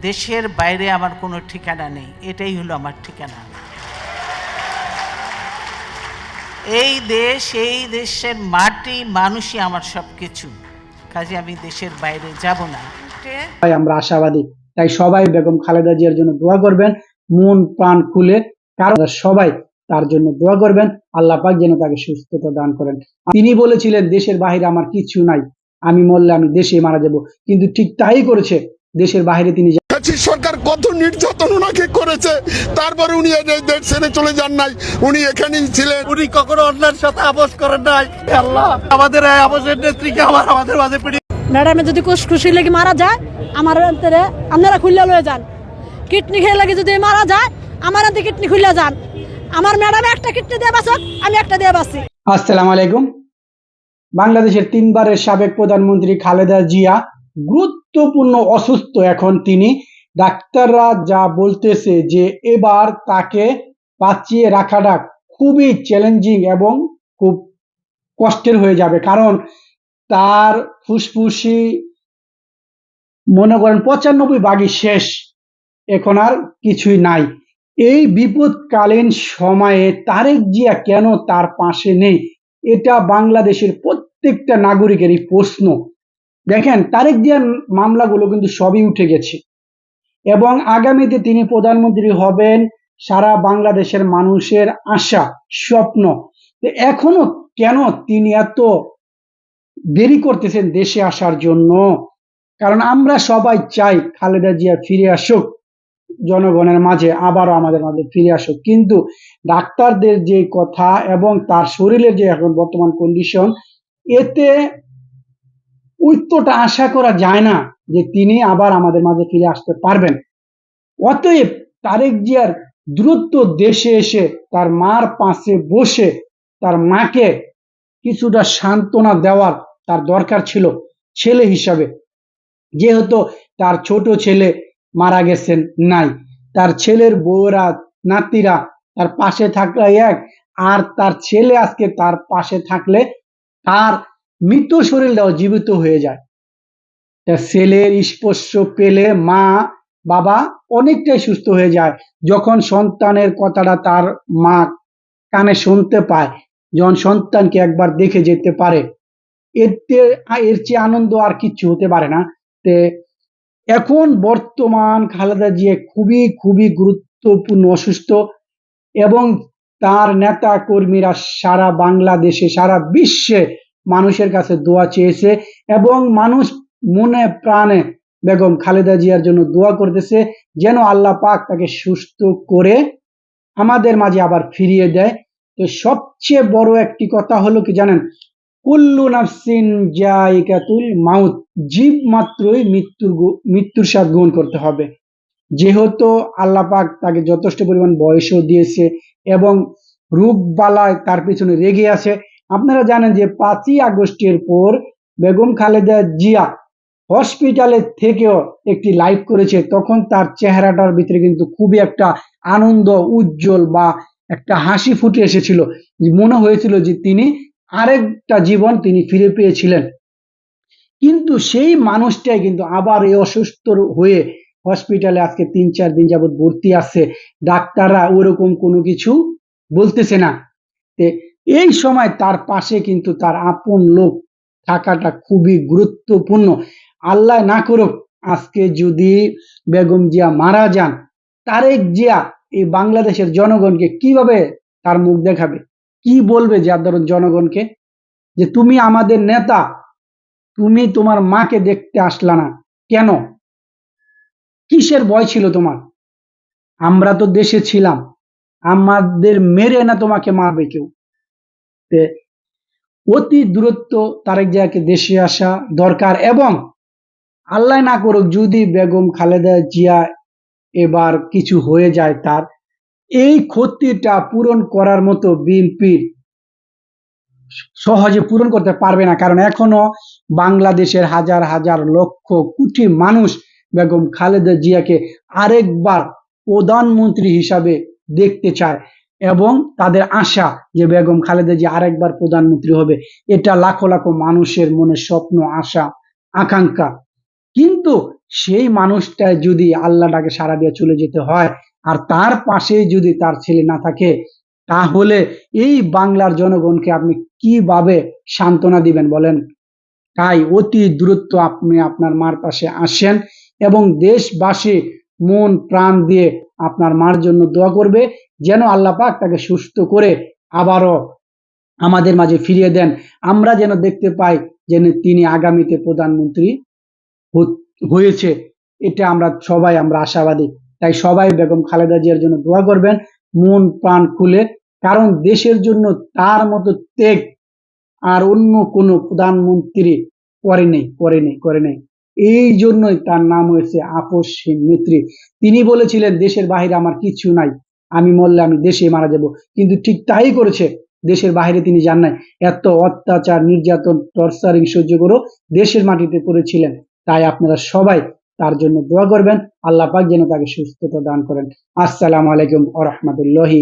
দেশের বাইরে আমার কোনো ঠিকানা নেই। এটাই হলো আমার ঠিকানা। এই দেশ, এই দেশের মাটি, মানুষই আমার সব কিছু কাজে আমি দেশের বাইরে যাব না। আমরা আশাবাদী। তাই সবাই বেগম খালেদা জিয়ার জন্য দোয়া করবেন। মন, প্রাণ খুলে কারণ সবাই তার জন্য দোয়া করবেন। আল্লাহ পাক যেন তাকে সুস্থতা দান করেন। তিনি বলেছিলেন, দেশের বাহিরে আমার কিছু নাই। আমি মরলে আমি দেশে মারা যাব। কিন্তু ঠিক তাই করেছে। দেশের বাইরে তিনি কত নির্যাতন ওনাকে করেছে। তারপরে উনি দেশ ছেড়ে চলে যান নাই উনি এখানেই ছিলেন। উনি কখনো অন্যার সাথে আপোষ করেন নাই। আল্লাহ আমাদের এই আপোষের নেত্রীকে আমার আমাদের মাঝে পিড়ি ম্যাডামে যদি কুশ খুশি লেগে মারা যায় আমার অন্তরে আপনারা খুললে লয়ে যান। কিডনি খেয়ে লাগে যদি মারা যায় আমার অন্তে কিডনি খুললে যান। আমার ম্যাডাম একটা কিডনি দিয়ে বাঁচক আমি একটা দিয়ে বাঁচি। আসসালামু আলাইকুম। বাংলাদেশের তিনবারের সাবেক প্রধানমন্ত্রী খালেদা জিয়া গুরুত্বপূর্ণ অসুস্থ এখন তিনি ডাক্তাররা যা বলতেছে যে এবার তাকে বাঁচিয়ে রাখাটা খুবই চ্যালেঞ্জিং এবং খুব কষ্টের হয়ে যাবে। কারণ তার ফুসফুসি মনে করেন পঁচানব্বই ভাগই শেষ, এখন আর কিছুই নাই। এই বিপদকালীন সময়ে তারেক জিয়া কেন তার পাশে নেই? এটা বাংলাদেশের প্রত্যেকটা নাগরিকেরই প্রশ্ন। দেখেন, তারেক জিয়ার মামলাগুলো কিন্তু সবই উঠে গেছে। এবং আগামীতে তিনি প্রধানমন্ত্রী হবেন সারা বাংলাদেশের মানুষের আশা, স্বপ্ন। এখনও কেন তিনি এত দেরি করতেছেন দেশে আসার জন্য? কারণ আমরা সবাই চাই খালেদা জিয়া ফিরে আসুক, জনগণের মাঝে আবারও আমাদের মাঝে ফিরে আসুক। কিন্তু ডাক্তারদের যে কথা এবং তার শরীরের যে এখন বর্তমান কন্ডিশন এতে উত্তরটা আশা করা যায় না। যে তিনি আবার আমাদের মাঝে ফিরে আসতে পারবেন। অতএব তারেক জিয়ার দ্রুত দেশে এসে তার মার পাশে বসে তার মাকে কিছুটা সান্ত্বনা দেওয়ার তার দরকার ছিল ছেলে হিসাবে। যেহেতু তার ছোট ছেলে মারা গেছেন নাই, তার ছেলের বউরা, নাতিরা তার পাশে থাকলে এক আর তার ছেলে আজকে তার পাশে থাকলে তার মৃত শরীরটাও জীবিত হয়ে যায়। ছেলের স্পর্শ পেলে মা, বাবা অনেকটাই সুস্থ হয়ে যায়। যখন সন্তানের কথাটা তার মা কানে শুনতে পায়, যখন সন্তানকে একবার দেখে যেতে পারে, এতে এর চেয়ে আনন্দ আর কিচ্ছু হতে পারে না। তে এখন বর্তমান খালেদা জিয়া খুবই খুবই গুরুত্বপূর্ণ অসুস্থ এবং তার নেতা কর্মীরা সারা বাংলাদেশে, সারা বিশ্বে মানুষের কাছে দোয়া চেয়েছে এবং মানুষ মনে প্রাণে বেগম খালেদা জিয়ার জন্য দোয়া করতেছে যেন আল্লাহ পাক তাকে সুস্থ করে আমাদের মাঝে আবার ফিরিয়ে দেয়। তো সবচেয়ে বড় একটি কথা হলো কি জানেন? কুল্লু নাফসিন জায়গাতুল মাউত, জীব মাত্রই মৃত্যুর মৃত্যুর স্বাদ গ্রহণ করতে হবে। যেহেতু আল্লাহ পাক তাকে যথেষ্ট পরিমাণ বয়সও দিয়েছে এবং রোগ বালায় তার পিছনে রেগে আছে। আপনারা জানেন যে পাঁচই আগস্টের পর বেগম খালেদা জিয়া হসপিটালে থেকেও একটি লাইভ করেছে, তখন তার চেহারাটার ভিতরে কিন্তু খুবই একটা আনন্দ, উজ্জ্বল বা একটা হাসি ফুটে এসেছিল। মনে হয়েছিল যে তিনি আরেকটা জীবন তিনি ফিরে পেয়েছিলেন। কিন্তু সেই মানুষটাই কিন্তু আবার এই অসুস্থ হয়ে হসপিটালে আজকে তিন, চার দিন যাবত ভর্তি আছে। ডাক্তাররা ওরকম কোনো কিছু বলতেছে না। এই সময় তার পাশে কিন্তু তার আপন লোক থাকাটা খুবই গুরুত্বপূর্ণ। আল্লাহ না করুক, আজকে যদি বেগম জিয়া মারা যান, তারেক জিয়া এই বাংলাদেশের জনগণকে কীভাবে তার মুখ দেখাবে? কি বলবে যার জনগণকে? যে তুমি আমাদের নেতা, তুমি তোমার মাকে দেখতে আসলা না। কেন? কিসের ভয় ছিল তোমার? আমরা তো দেশে ছিলাম, আমাদের মেরে না তোমাকে মারবে কেউ। অতি দূরত্ব তারেক জিয়াকে দেশে আসা দরকার এবং আল্লাহ না করুক, যদি বেগম খালেদা জিয়া এবার কিছু হয়ে যায় তার, এই ক্ষতিটা পূরণ করার মতো বিএনপি সহজে পূরণ করতে পারবে না। কারণ এখনও বাংলাদেশের হাজার হাজার লক্ষ কোটি মানুষ বেগম খালেদা জিয়াকে আরেকবার প্রধানমন্ত্রী হিসাবে দেখতে চায় এবং তাদের আশা যে বেগম খালেদা জিয়া আরেকবার প্রধানমন্ত্রী হবে, এটা লাখো লাখো মানুষের মনে স্বপ্ন, আশা, আকাঙ্ক্ষা। কিন্তু সেই মানুষটা যদি আল্লাহটাকে সারা দিয়ে চলে যেতে হয়, আর তার পাশে যদি তার ছেলে না থাকে, তাহলে এই বাংলার জনগণকে আপনি কীভাবে সান্ত্বনা দিবেন বলেন? তাই অতি দ্রুত আপনি আপনার মার পাশে আসেন এবং দেশবাসী মন প্রাণ দিয়ে আপনার মার জন্য দোয়া করবে, যেন আল্লাহ পাক তাকে সুস্থ করে আবারও আমাদের মাঝে ফিরিয়ে দেন। আমরা যেন দেখতে পাই যেন তিনি আগামীতে প্রধানমন্ত্রী হয়েছে, এটা আমরা সবাই, আমরা আশাবাদী। তাই সবাই বেগম খালেদা জিয়ার জন্য দোয়া করবেন, মন প্রাণ খুলে, কারণ দেশের জন্য তার মতো ত্যাগ আর অন্য কোনো প্রধানমন্ত্রী করে নেই করে নেই করে নেই। এই জন্যই তার নাম হয়েছে আপসহীন নেত্রী। তিনি বলেছিলেন, দেশের বাহিরে আমার কিছু নাই, আমি মরলে আমি দেশে মারা যাব। কিন্তু ঠিক তাই করেছে, দেশের বাইরে তিনি যান নাই। এত অত্যাচার, নির্যাতন, টর্চারিং সহ্য করো দেশের মাটিতে করেছিলেন তাই আপনারা সবাই তার জন্য দোয়া করবেন। আল্লাহ পাক যেন তাকে সুস্থতা দান করেন। আসসালামু আলাইকুম আ রহমতুল্লাহি